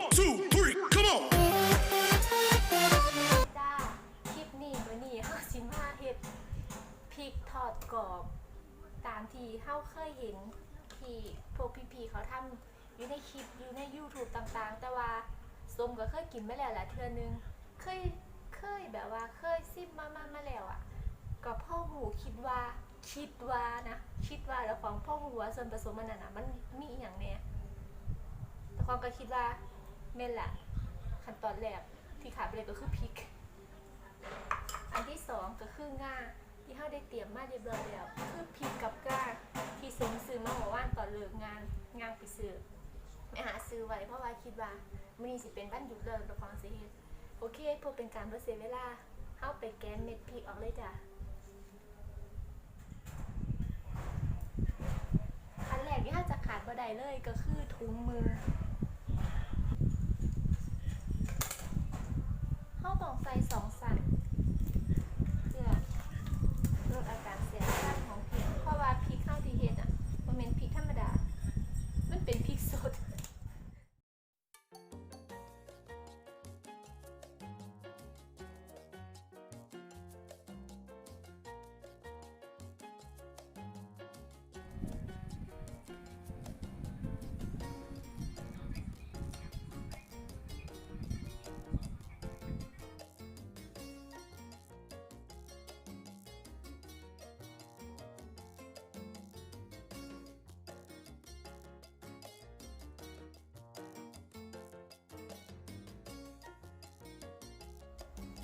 One, two, three, come on. จ้าคลิปนี้มื้อนี้เฮาสิมาเฮ็ดพริกทอดกรอบ ตามที่เฮาเคยเห็นที่พวกพี่ๆเขาทำอยู่ในคลิปอยู่ใน YouTube ต่างๆ แต่ว่าสมก็เคยกินมาแล้วแหละเทื่อนึง เคยเคยแบบว่าเคยซิมมามามาแล้วอะ ก็พ่อหูคิดว่าคิดว่านะ คิดว่าแล้วของพ่อหูว่าส่วนผสมมันน่ะนะมันมีอหย่างแหน่แต่ความก็คิดว่า แม่นละขั้นตอนแรกที่ขาดไปเลยก็คือพริก อันที่สองก็คืองาที่เขาได้เตรียมมาเรียบร้อยแล้วคือพริกกับก้าที่สมซื้อมาหัวว่านตอนเลิกงานงานไปซื้อไปหาซื้อไว้เพราะว่าคิดว่ามื้อนี้สิเป็นวันหยุดเลยประกองสิเฮ็ดโอเคเพื่อเป็นการบ่เสียเวลาเข้าไปแกนเม็ดพริกออกเลยจ้ะอันแรกที่เราจะขาดบ่ได้เลยก็คือถุงมือ เข้า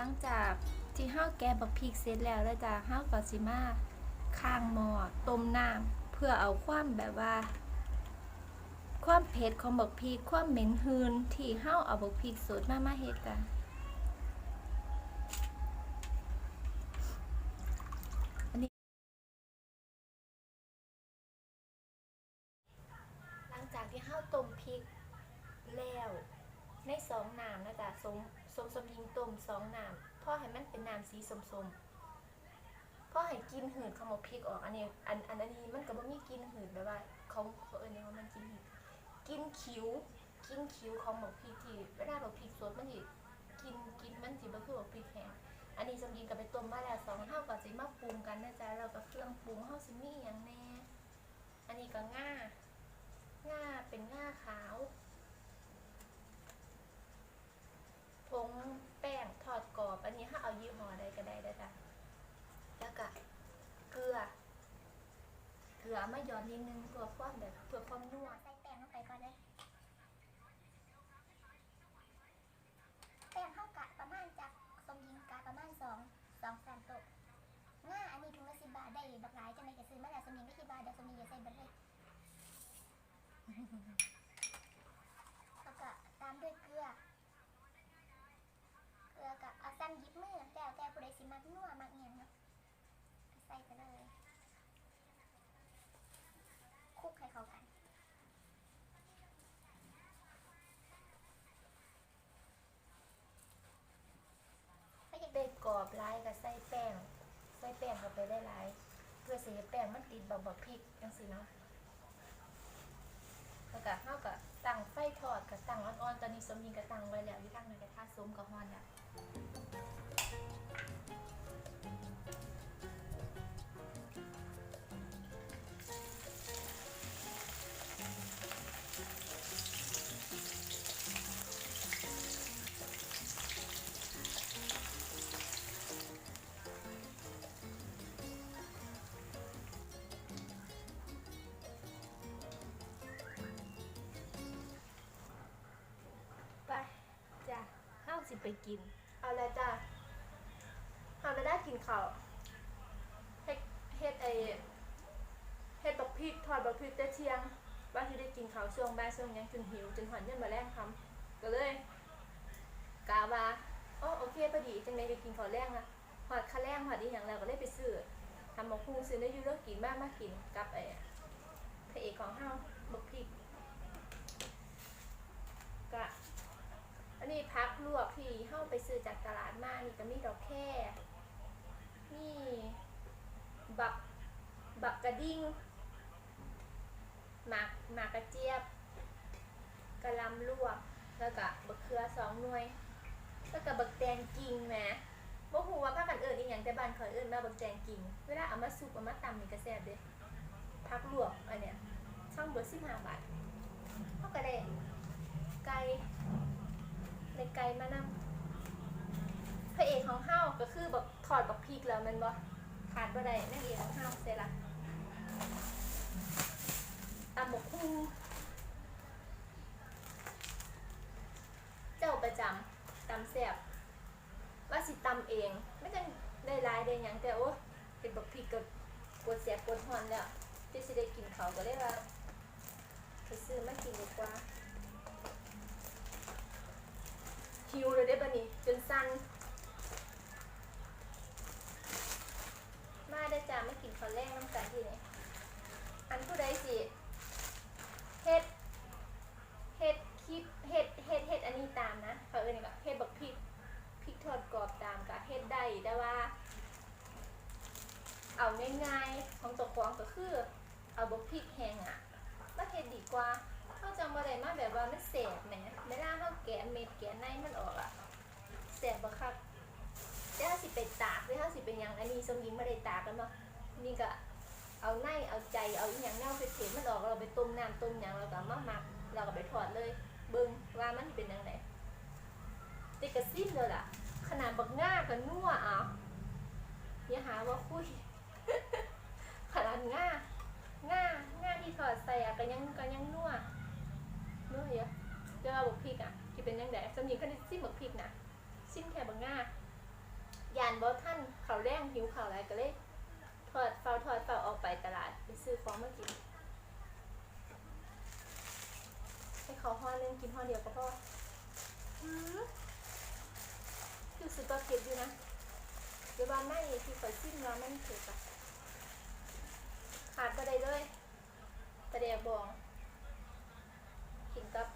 หลังจากที่ห้าวแกะบักพริกเสร็จแล้วแล้วจ้ะห้าวก็สิมาข้างหม้อต้มน้ำเพื่อเอาความแบบว่า ความเผ็ดของบักพริกความเหม็นหืนที่ห้าวเอาบักพริกสดมามาเฮ็ดกันอันนี้หลังจากที่ห้าวต้มพริกแล้วในสองน้ำนะจ๊ะสม สมสมยิงต้มสองน้ำพ่อให้มันเป็นน้ำสีสมสมพ่อให้กินหืดของหมกพริกออกอันนี้อันอันอันนี้มันก็บ่มีกินหืดแบบว่าเขาเขาเอิ้นว่ามันกินหืดกินคิ้วกินคิ้วของหมกพริกที่เวลาหมกพริกสดมันสิกินกินมันสิบ่คือหมกพริกแห้งอันนี้สมยิงก็ไปต้มมาแล้วสองเท่าก็สิมาปรุงกันนะจ๊ะแล้วก็เครื่องปรุงเฮาสิมีหยังแน่อันนี้ก็ง่าง่าเป็นง่าขาว ผงแป้งทอดกรอ บอันนี้ถ้าเอายี่ห้อใดก็ได้ได้จ้ะแล้วก็เกลือ เกลือม่ย้อนนิดนึงเพื่อความแบบเพื่อความนัวใส่แป้งลงไปก่อนเลยแป้งเข้ากะประมาณจากสมยิงกะประมาณสองสองสามโต๊ะง่าอันนี้ถุงละสิบบาทได้บักหลายจังเลยก็ซื้อมาแล้วสมยิงได้กี่บาทเดี๋ยวสมยิงจะใส่บัตรเลย แล้วก็ตามด้วยเกลือ เกลือกับเอาซ้ำหยิบมือแล้วแต่ผู้ใดสิมักนัวมักเอียงเนาะก็ใส่ไปเลยคลุกให้เข้ากัน ไม่ อบลายก็ใส่แป้ง ใส่แป้งเข้าไปได้หลายเพื่อสีแป้งมันติดแบบบักพริกจังสิเนาะแล้วก็เฮาก็ตั้งไฟทอดก็ตั้งอ่อนๆตอนนี้สมยิงก็ตั้งไว้แล้วอยู่ทางนั้นกระทะสมกับฮอนแล้ว ไปกิน เอาละจ้ะห้าวจะได้กินข้าวเฮ็ดเฮ็ดไอเฮ็ดบักพริกทอดบักพริกแต่เที่ยงว่าที่ได้กินข้าวช่วงบ่ายช่วงยังจนหิวจนหอนยันมาแรงคำก็เลยกาว่าอ๋อโอเคพอดีจังเลยไปกินข้าวแรงนะหอดข้าวแรงหอดอีหยังแล้วก็เลยไปซื้อทำหมกพุงซื้อได้ยู่แล้วกินบ้างมากินกับไอพระเอกของห้าบักพริก อันนี้พักลวกที่เข้าไปซื้อจากตลาดมานี่ก็มีดอกแค่มี บักบักกระดิ่งหมากหมากกระเจี๊ยบกระลำลวกแล้วก็บักเขือสองหน่วย แล้วก็บักแตงกิ่งแหมบ่ฮู้ว่าพากันเอิ้นอีหยังแต่บ้านข่อยเอิ้นว่าบักแตงกิ่งเวลาเอามาซุปเอามาตำนี่ก็แซ่บเด้ผักลวกอันเนี้ยช่างเบิด15บาทเฮาก็ได้ไก่ได้ไก่มานำพระเอกของเฮาก็คือบักทอดบักพริกแล้วแมันบ่ ขาดบ่ได้นางเอกของเฮาใส่ละตำบักหุ่เจ้าประจำตำแซ่บว่าสิตำเองไม่ต้องได้ลายได้หยังแต่โอ้เป็นบักพริกกับกดแซ่บกดฮอนแล้วที่สิได้กินเขาก็เลยว่าไปซื้อมากินดีกว่าหิวเลยได้อบัดนี้จนสั่นมาได้อจ้าไม่กินข้าวแรงน้ำกันที่นี่อันผู้ใดสิเฮ็ด เฮ็ดคลิปเฮ็ดเฮ็ดเฮ็ดอันนี้ตามนะเขาเอิ้นนี่ก็เฮ็ดบักพริกพริกทอดกรอบตามก็เฮ็ดได้แต่ว่า เอาง่ายๆของตัวของก็คือ เอาบักพริกแห้งอะมาเฮ็ดดีกว่าเขาจังบ่ได้มาแบบว่ามันแสบแหมเวลาเฮาแกะเม็ดแกะในมันออกอะแสบบ่คัก แต่ถ้าสิไปตากหรือถ้าสิเป็นหยังอันนี้สมยิงบ่ได้ตากกันเนาะนี่ก็เอาในเอาใจเอาอีหยังแนวเผ็ดๆมันออกเราไปต้มน้ำต้มหยังแล้วก็มาหมักเราก็ไปถอดเลยเบิ่งว่ามันเป็นยังไงติกระซิบเลยล่ะ ขนาดบักง่ากับนัวเอาอย่าหาว่าคุยขนาดง่าง่าง่าที่ถอดใส่อะก็ยังก็ยังนัวนัวเยอะเจะว่าบักพริกอะที่เป็นยังไงสำนีก็ได้ซิมบักพริกนะซิมแค่บักง่า ยานบอท่านเขาแรงหิวเขาอะไรก็เลยถอดเฝ้าถอดเฝ้าออกไปตลาดไปซื้อของมากินให้เขาห่อหนึงกินห่อเดียวก็พอหืมคือสุดตัวเผ็ดอยู่นะเดี๋ยววันไม่ที่คอยซิมแล้วมันเผ็ดอะขาดก็ได้เลยตะเดียบอง กินกับ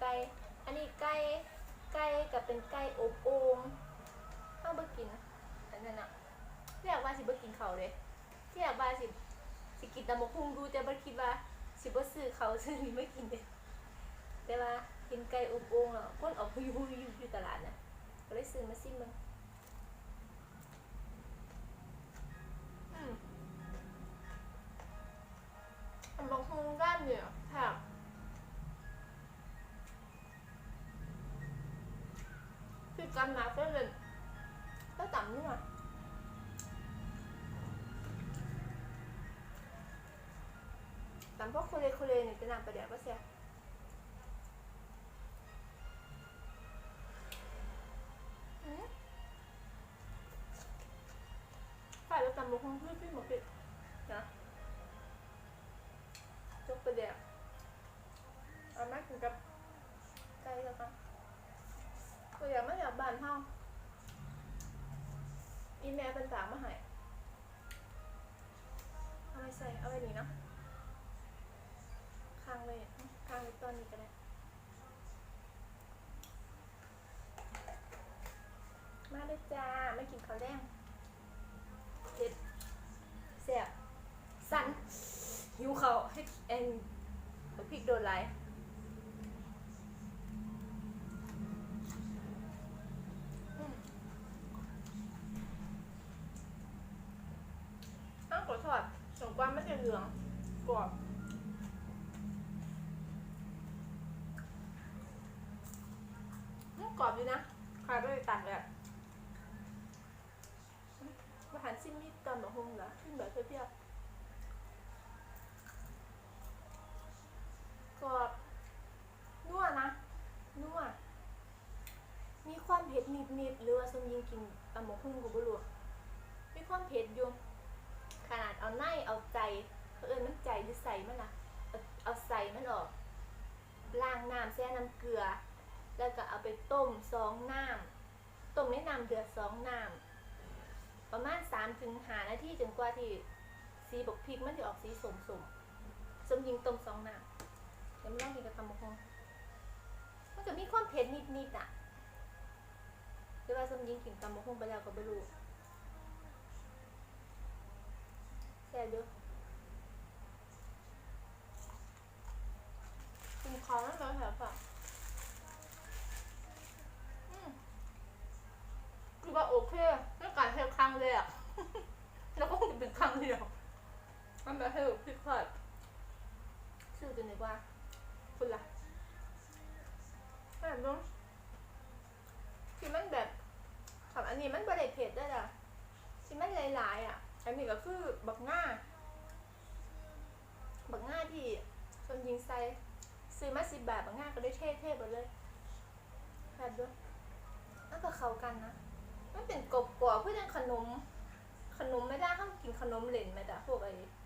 ไก่ อันนี้ไก่ ไก่กับเป็นไก่อบโอ่งเข้าบกินอันนั้นอะเรียกว่าสิบ่กินเขาเลยเรียกว่าสิสิกินตำบักหุ่งดูแต่บ่คิดว่าสิบ่ซื้อเขาซื้อนี่ไม่กินเด้แต่ว่ากินไก่อบโอ่งแล้วคนออกหุยหุยอยู่อยู่ตลาดน่ะก็เลยซื้อมาซิมมึงอืมตำบักหุ่งด้านเนี่ยค่ะ หมกปิดนะจกประเดี๋ยวเอามากินกับไก่แล้วกันประเดียวไม่อยากบานเท่าอีเมลเป็นฝากมาให้เอาไปใส่ เอาไปนี่เนาะ ค้างไว้ค้างไว้ต อนนี้ก็ได้มาเลยจ้าไม่กินข้าวแดงเผ็ดแซ่บสั่นหิวเขาวให้เอ็นเอาพริกโดนไลายอืมอ้าวขอทอดสงกวานไม่ใช่เหลืองกรอบ อืม กรอบดีนะใครก็เลยตัดเลยอะมาหันซิมมีตอนแบบฮงเหรอซิมแบบเพียวๆกรอบนัวนะนัวมีความเผ็ดนิดๆหรือว่าสมยิงกินตำหมกหุ่งกับบลัวมีความเผ็ดอยู่ขนาดเอาในเอาใจเอิญมันใจหรือใส่มันล่ะเอาเอาใส่มันออกล้างน้ำแช่น้ำเกลือ แล้วก็เอาไปต้มสองน้ำต้มในน้ำเดือดสองน้ำประมาณสามถึงหานาทีจนกว่าที่สีบกพริกมันจะออกสีสมสมสมยิงต้มสองน้ำเดี๋ยวไม่ต้องกินกับตำบักฮงมันจะมีความเผ็ดนิดๆอะหรือว่าสมยิงกินตำบักฮงไปแล้วก็ไม่รู้แซ่บเยอะกินของมันแบบ ให้พริกทอดชื่อกันดีกว่าคุณล่ะแบบนู้นที่มันแบบขับอันนี้มันบริเผ็ดได้ล่ะที่มันหลายๆอะ อันนี้ก็คือบักง่าบักง่าที่คนยิงใส่ซื้อมาสิบบาทบักง่าก็ได้เท่ๆหมดเลยแบบด้วยมันก็เข้ากันนะมันเป็นกรอบกว่าเพื่อยังขนมขนมไม่ได้ห้ามกินขนมเหลนไม่ได้พวกไอ้ข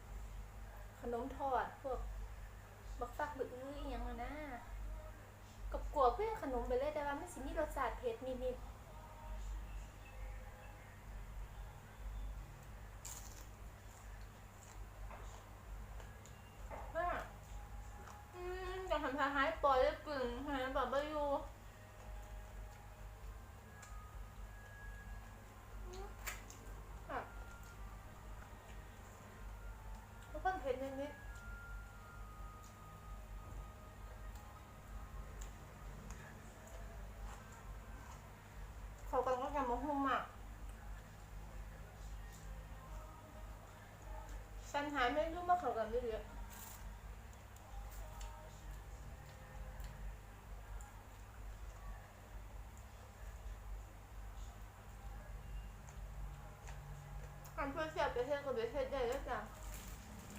นมทอดพวกบักฟักบึกอื้ออหยังอะนะกรอบกว่าเพื่อขนมไปเลยแต่ว่ามันสิมีรสชาติเผ็ดนิดๆว่าอืมจะทำคล้ายๆปล่อยได้กึ่งหายแบบไม่อยู่ ค่ะแล้วก็เผ็ดนิดๆเขากันก็แกมาหุ้มอะฉัน หายไม่รู้ว่าเขากันไม่เยอะทำเพื่อเสียบไปเทศกับไปเทศได้แล้วจ้ะ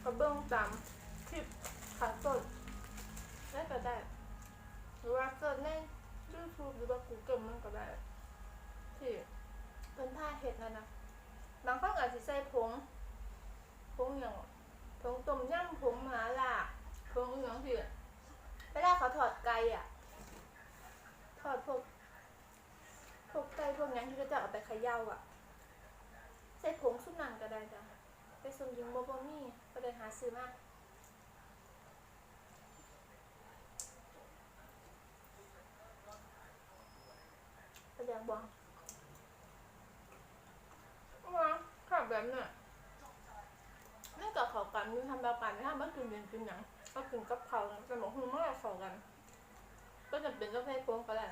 กระเบื้องตามคลิปขันสดได้ก็ได้หรือว่าเกิดใน YouTube หรือว่า Google มันก็ได้ที่เป็นผ้าเห็ดนั่นนะบางคนอาจจะใส่ผง ผงอย่างผงต้มยำผงหมาล่าผงอหย่างที่เวลาเขาถอดไก่อะ ถอดพวกพวกไก่พวกนั้นที่ก็จะเอาไปเขย่าอะ ใส่ผงสุนันก็ได้จ้ะไปส่งยิงโมบมี่ก็เลยหาซื้อมาก็อยากบอกว่าขับแบบเนี่ยนี่กับเขากันมีทำแบบ กินเย็นกินหยังก็กินกับเขาแต่หมกหุ่นไม่เขากัน ก็จะเป็นก็ใส่ผงก็ได้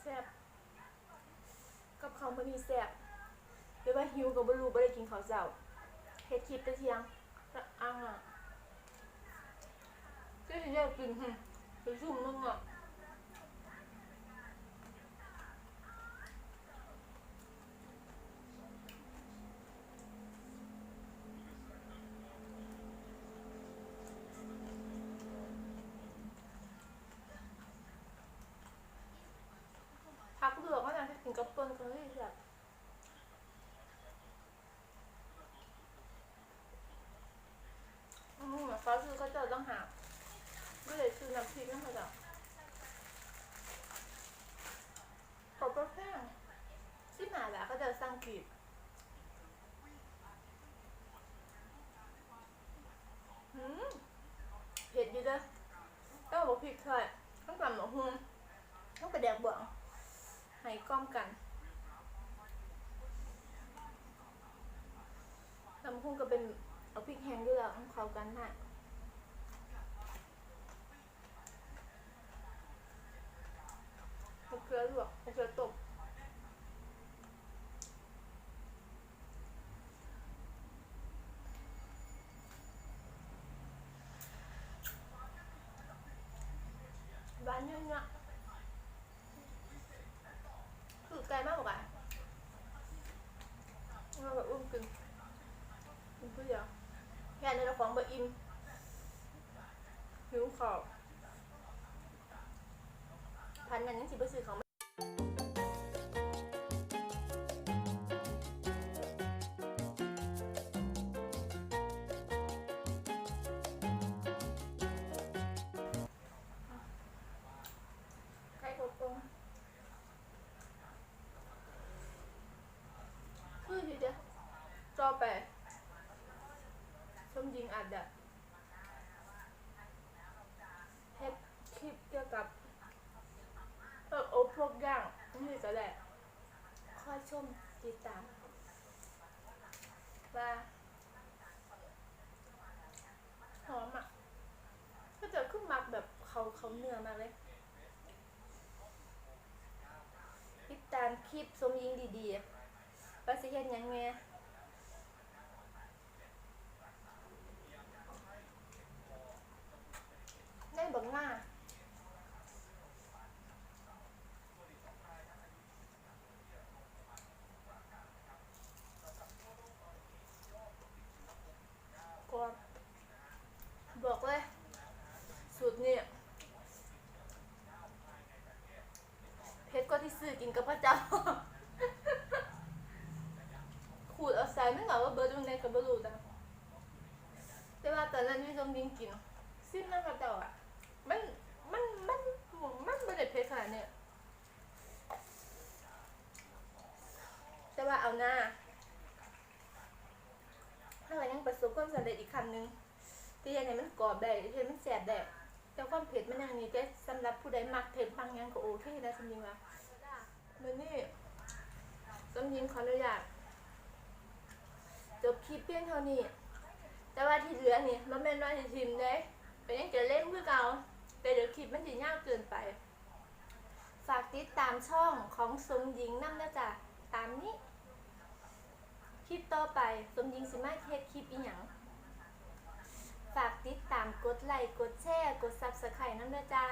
แซ่บกับเขาวมันมีแซ่บหรือว่าหิวกับบรูบ่ได้กินข้าวเช้าเฮ็ดคลิปต่เทียงแล้วอังอะก็สิได้กินหึไปซุ่มนึงอะพักเลือกว่าจะกิน กับเปิ้ลกันเลยแบบอืมฟ้าซื้อก็จะต้องหาก็เลยซื้อน้ำพริกน้ำมันจ้ะขอบประแพงสิบห้าบาทก็จะสั่งกีบหืมเผ็ดดีเด้อต้องบอกพริกเคยต้องกลับหมูหุ้มต้องไปแดกเบื้องให้ก้อมกัน น้ำหุ้มก็เป็นเอาพริกแห้งด้วยแล้วเข้ากันมากมะเขือลวกมะเขือตบบ้านเยอะๆคือไกลมากกว่าเราแบบอุ้มกินกินผู้เดียว แค่ในเราของบะอินหิวขอบพันนั้นยังสิบซื้อของไข่กบตรงคือทีเดียวจอแปะชมยิงอัดอะเฮ็ดคลิปเกี่ยวกับเอออพวกย่างนี่ก็แหละคอยชมติดตามว่าหอมอะก็จะขึ้นมักแบบเขาเขาเนื้อมากเลยติดคลิปสมยิงดีๆว่าสิเฮ็ดหยังได้เบังหน้า ก็บอกเลยสูตรนี่เพชร กินกับพระเจ้าขูดเอาใส่ไม่เหงาว่าเบิร์ดตรงไหนกับบรูจ้ะแต่ว่าตอนนั้นที่ชมยิงกินซิมนั่นพระเจ้าอะมันมันมันมันไม่ได้เพชรขนาดเนี้ยแต่ว่าเอาหน้าถ้าเรายังประสบความสำเร็จอีกคำหนึ่งที่ยังไงมันกรอบได้ที่มันแสบได้แต่ความเผ็ดมันยังนี้แต่สำหรับผู้ใดมักเผ็ดบางอย่างก็โอเคนะสำยิงว่า มื่อนี้สำยิงขออนุญาตจบคลิปเพียงเท่านี้ แต่ว่าที่เหลือนี่มันเป็นว่าที่ทีมได้เป็นยังจะเล่นเพื่อเก่าแต่เดี๋ยวคลิปมันจะยากเกินไป ฝากติดตามช่องของสมหญิงนั่นะจ๊ะตามนี้ คลิปต่อไปสมยิงสิมาเทศคลิปอีหยังฝากติดตามกดไลค์กดแชร์กดซับสไครต์นั่นด้วยจ้า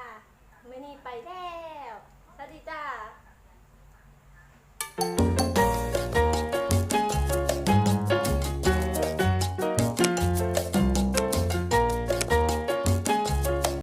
ไม่นี่ไปแล้วสวัสดีจ้า you